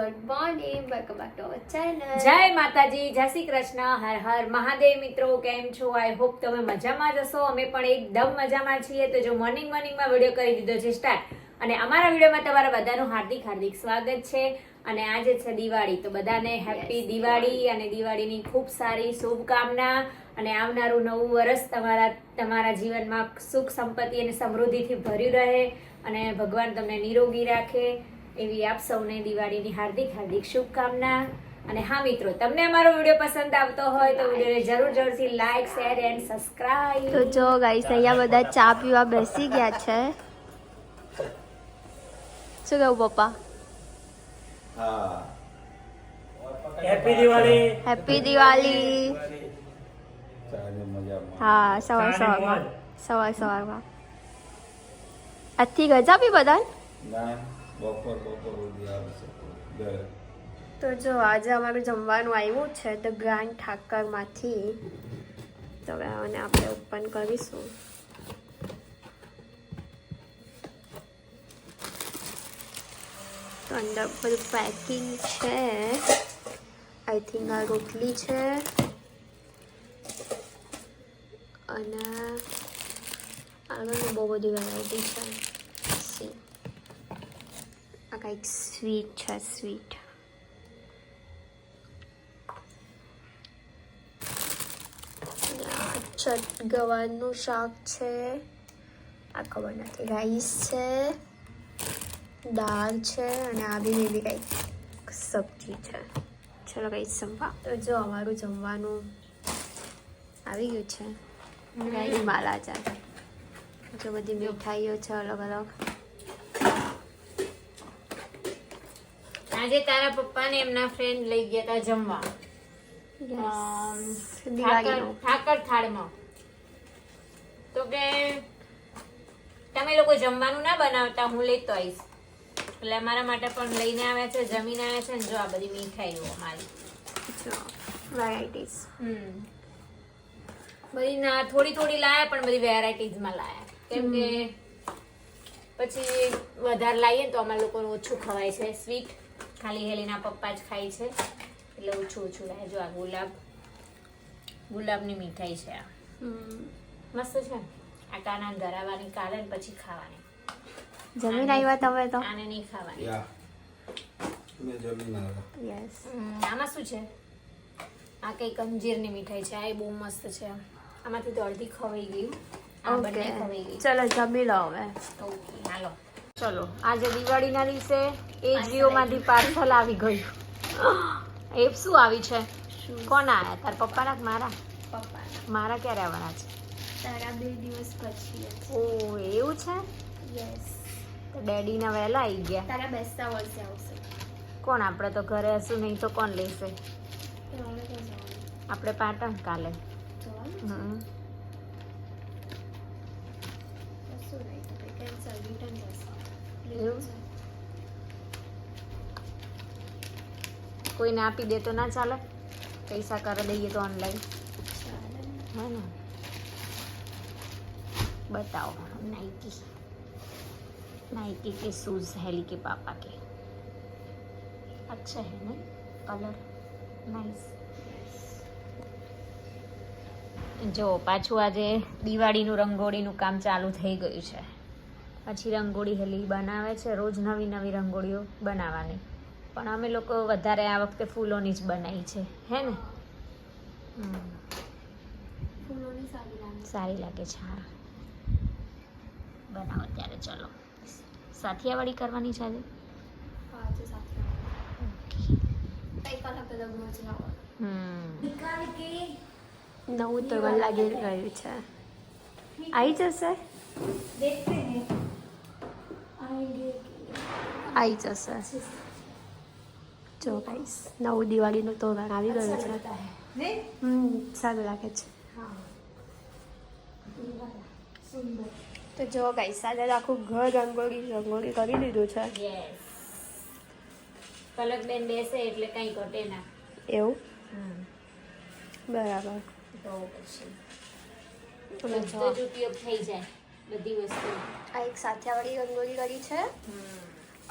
Good morning welcome back to our channel જય માતાજી જય શ્રી કૃષ્ણ. હર હર મહાદેવ મિત્રો કેમ છો? આઈ હોપ તમે મજામાં જ હશો. અમે પણ એકદમ મજામાં છીએ. તો જો મોર્નિંગ મોર્નિંગમાં વીડિયો કરી દીધો છે સ્ટાર્ટ અને અમારા વિડીયોમાં તમારા બધાનું હાર્દિક હાર્દિક સ્વાગત છે. અને આજે છે દિવાળી. તો બધાને હેપી દિવાળી અને દિવાળીની ખૂબ સારી શુભકામના અને આવનારું નવું વર્ષ તમારા તમારા જીવનમાં સુખ સંપત્તિ અને સમૃદ્ધિથી ભર્યું રહે અને ભગવાન તમને નિરોગી રાખે. એવી આપ સૌને દિવાળીની હાર્દિક હાર્દિક શુભકામના. અને હા મિત્રો તમને અમારો વીડિયો પસંદ આવતો હોય તો વિડીયોને જરૂર જરૂરથી લાઈક શેર એન્ડ સબસ્ક્રાઇબ તો જો ગાઈસ અહીંયા બધા ચા પીવા બેસી ગયા છે. શું કહું પપ્પા? હા. હેપી દિવાળી હેપી દિવાળી હા સવાર સવારમાં. સવાર સવારમાં. આજથી ગજા પી બધા ના. બપોર બપોર સુધી આવશે ઘરે. તો જો આજે અમારું જમવાનું આવ્યું છે ધ ગ્રાન્ડ ઠાકરમાંથી તો આને આપણે ઓપન કરીશું. તો અંદર બધું પેકિંગ છે. આઈ થિંક આ રોટલી છે. અને આગળ બહુ બધી વેરાયટી છે. સી આ કંઈક સ્વીટ છે સ્વીટ. ચટ ગવાનું શાક છે. આ ખબર નથી રાઈસ છે દાળ છે અને આ બી બી કંઈક સબ્જી છે. ચલો કંઈ જમવા તો જો અમારું જમવાનું આવી ગયું છે. રાઈ માલા ચાલ જો બધી મીઠાઈઓ છે અલગ અલગ આજે તારા પપ્પાને એમના ફ્રેન્ડ લઈ ગયા હતા જમવા. ઠાકર થાળમાં તો કે તમે લોકો જમવાનું ના બનાવતા હું લેતો આવીશ. એટલે અમારા માટે પણ લઈને આવ્યા છે જમીને આવ્યા છે ને જો આ બધી મીઠાઈઓ અમારી. Varieties hmm. બધી ના થોડી થોડી લાયા પણ બધી વેરાયટીઝમાં લાયા. કેમ કે પછી વધારે લાવીએ ને તો અમારા લોકોને ઓછું ખવાય છે સ્વીટ ખાલી હેલીના પપ્પા જ ખાય છે. એટલે ઓછું ઓછું લાવે જો આ ગુલાબ ગુલાબની મીઠાઈ છે આ. મસ્ત છે. ને? આ કાના ધરાવવાની કાલે પછી ખાવાની. જમીન આવ્યા તમે તો? આને નહીં ખાવાની. યસ હમ, આમાં શું છે? આ કંઈક અંજીરની મીઠાઈ છે. આ એ બહુ મસ્ત છે. આમાંથી તો અડધી ખવાઈ ગયું. આ બંને ખવાઈ ગઈ. ચલો જમી લો હવે. ઓકે હાલો. ચલો આજે દિવાળીના દિવસે એ જીઓમાંથી પાર્સલ આવી ગયું. એ શું આવી છે? કોણ આવ્યા તાર પપ્પાના કે મારા? પપ્પા મારા ક્યારે આવવાના છે? તારા બે દિવસ પછી ઓ એવું છે? યસ તો ડેડીના વહેલા આવી ગયા. તારા બેસતા વર્ષે આવશે. કોણ? આપણે તો ઘરે હશું નહીં તો કોણ લેશે? આપણે પાટણ કાલે. હમ. કેન્સલ રિટર્ન જશે? કોઈને આપી દે તો ના ચાલે પૈસા કરી દઈએ તો ઓનલાઈન ચાલે है ना बताओ नाइकी नाइकी के शूज हेली के पापा के अच्छा है ना कलर नाइस જો પાછું આજે દિવાળીનું રંગોળીનું કામ ચાલુ થઈ ગયું છે પછી રંગોળી હેલી બનાવે છે રોજ નવી નવી રંગોળીઓ બનાવવાની. પણ અમે લોકો વધારે આ વખતે ફૂલોની જ બનાવી છે. હે ને? હમ. સારી લાગે. છે હા. બનાવો ત્યારે ચલો. સાથિયાવાળી કરવાની છે આજે? નવું તો લાગી રહ્યું છે. આવી જશે? આવી જશે. જો ગાઈસ નવું દિવાળીનું તોરણ આવી ગયું છે. હમ સારું લાગે છે. તો જો ગાઈસ આજે આખું ઘર રંગોળી રંગોળી કરી દીધું છે. યસ પલક બેન બેસે એટલે કંઈ ઘટે ના. એવું? બરાબર. તો પછી. ઉપયોગ થઈ જાય. બધી વસ્તુ આ એક સાથિયાવાળી રંગોળી કરી છે.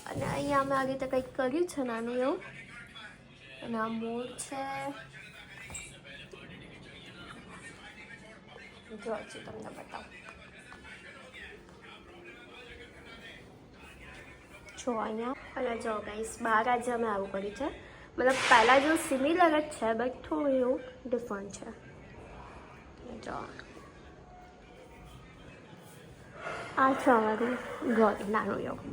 અને અહીંયા અમે આ રીતે કંઈક કર્યું છે નાનું એવું. અને આ મોર છે. જો હજી તમને બતાવું. જો અહીંયા. અને જો ગાઈસ બહાર આજે અમે આવું કર્યું છે. મતલબ પહેલાં જેવું સિમિલર જ છે બટ થોડું એવું ડિફરન્ટ છે. જો આ છે અમારું ઘર નાનું એવું.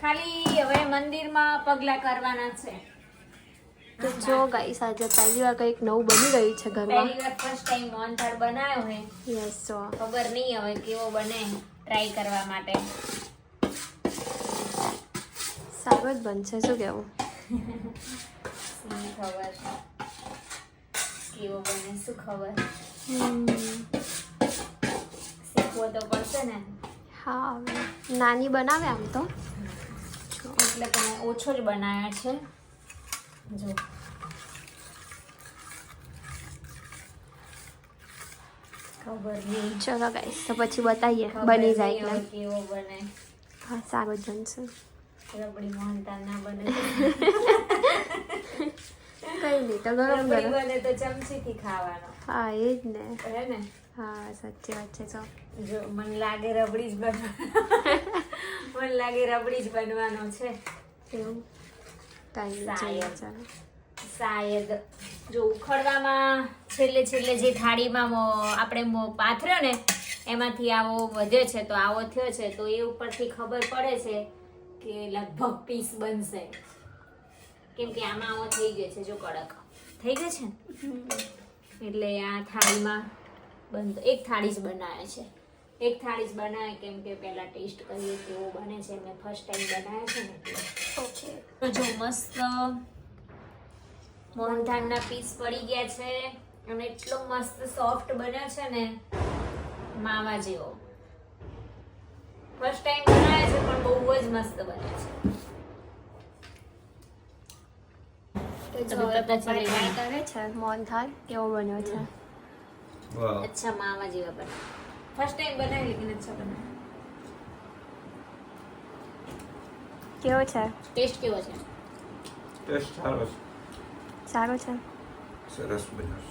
ખાલી હવે મંદિરમાં પગલા કરવાના છે. તો જો ગાઈસ આજે પહેલી વાર કંઈક નવું બની રહ્યું છે ઘરમાં. પહેલી વાર ફર્સ્ટ ટાઈમ મોહનથાળ બનાવ્યો હે. યસ જો ખબર નહીં હવે કેવો બને ટ્રાય કરવા માટે. સારું જ બનશે શું કેવું? ખબર ખબર? કેવો બને શું ખબર શીખવો તો પડશે ને હા હવે. નાની બનાવે આમ તો. એટલે તમે ઓછો જ બનાવ્યા છે. જો. ખબર નહીં. ચલો ગાઈસ તો પછી બતાવીએ બની જાય એટલે. કેવો બને. હા સારું જ બનશે. રબડી મોહનથાળ ના બને. કઈ નહીં તો ગરમ ગરમ બને તો ચમચીથી ખાવાનો. હા એ જ ને. હે ને? હા સાચી વાત છે તો. જો મને લાગે રબડી જ બનવા મને લાગે રબડી જ બનવાનો છે. એવું? કાંઈ નહીં ચાલો શાયદ જો ઉખડવામાં છેલ્લે છેલ્લે જે થાળીમાં આપણે પાથર્યો ને એમાંથી આવો વધ્યો છે તો આવો થયો છે તો એ ઉપરથી ખબર પડે છે કે લગભગ પીસ બનશે. કેમ કે આમાં આવો થઈ ગયો છે જો કડક. થઈ ગયો છે? એટલે આ થાળીમાં બંધ એક થાળી જ બનાવે છે. એક થાળી જ બનાવે કેમ કે પહેલા ટેસ્ટ કરીએ કેવો બને છે. મેં ફર્સ્ટ ટાઈમ બનાવે છે ને ઓકે તો જો મસ્ત મોહનથાળના પીસ પડી ગયા છે અને એટલો મસ્ત સોફ્ટ બન્યો છે ને માવા જેવો. ફર્સ્ટ ટાઈમ બનાવે છે પણ બહુ જ મસ્ત બને છે તો તમે જો હવે પતા પપ્પા ચલી ટ્રાય કરે છે મોહનથાળ કેવો બન્યો છે અચ્છા માવા જેવા બને ફર્સ્ટ ટાઈમ બનાવી લેકિન અચ્છા બના કેવો છે ટેસ્ટ કેવો છે ટેસ્ટ સારો છે સારો છે સરસ બન્યો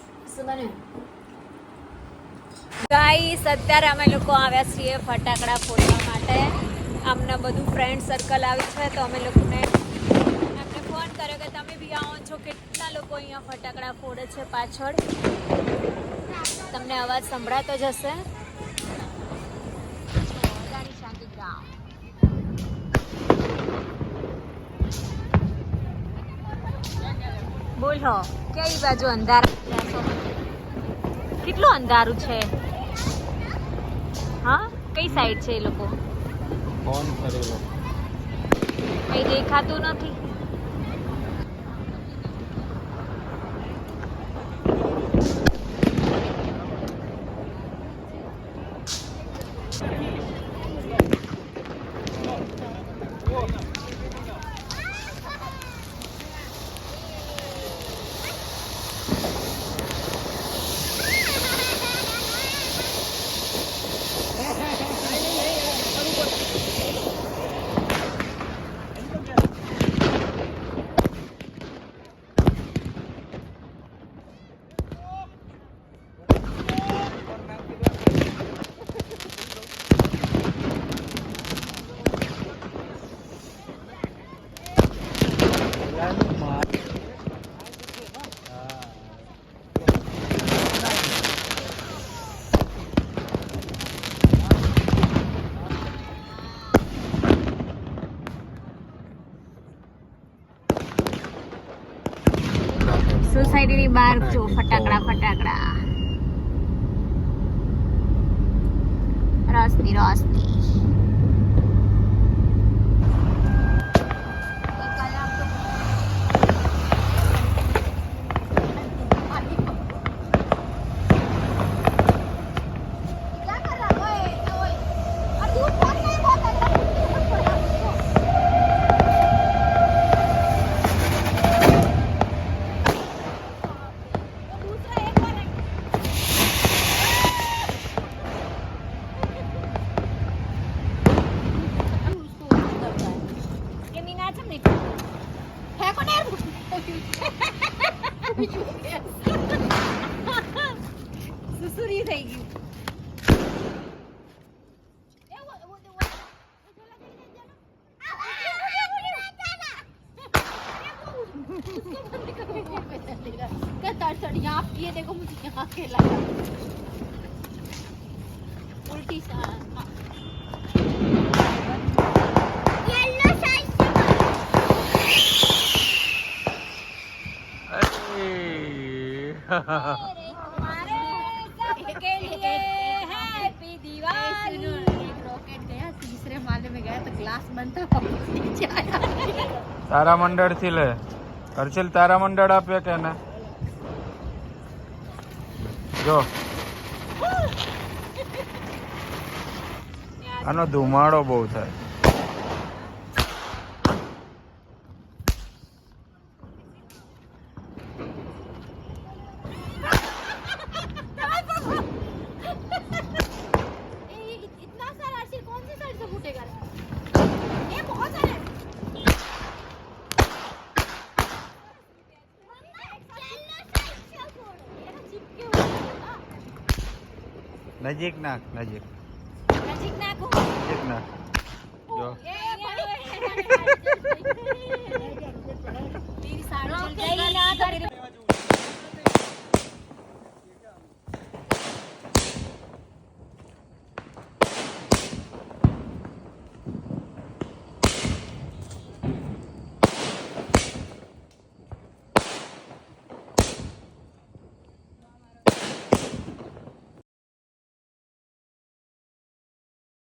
ગાઈસ અત્યારે અમે લોકો આવ્યા છીએ ફટાકડા ફોડવા માટે. અમને બધું ફ્રેન્ડ સર્કલ આવી છે તો અમે લોકોને એમને ફોન કર્યો કે છો કેટલા લોકો અહીંયા ફટાકડા ફોડે છે પાછળ? તમને અવાજ સંભળાતો જ હશે? બોલો કઈ બાજુ અંધારા? કેટલું અંધારું છે? હા? કઈ સાઈડ છે એ લોકો? કઈ દેખાતું નથી. સોસાયટીની બહાર જો ફટાકડા ફટાકડા. રોશની રોશની સુસુરી થઈ ગયું यहाँ તારામંડળથી લે. હર્ષિલ તારામંડળ આપ્યો કે ને જો. આનો ધુમાડો બહુ થાય. सी साइड से फूटेगा ये बहुत सारे ये ना चिपके हुए हैं ना। નજીક નાખ નજીક નજીક નાખો નજીક નાખ જો એ ભાઈ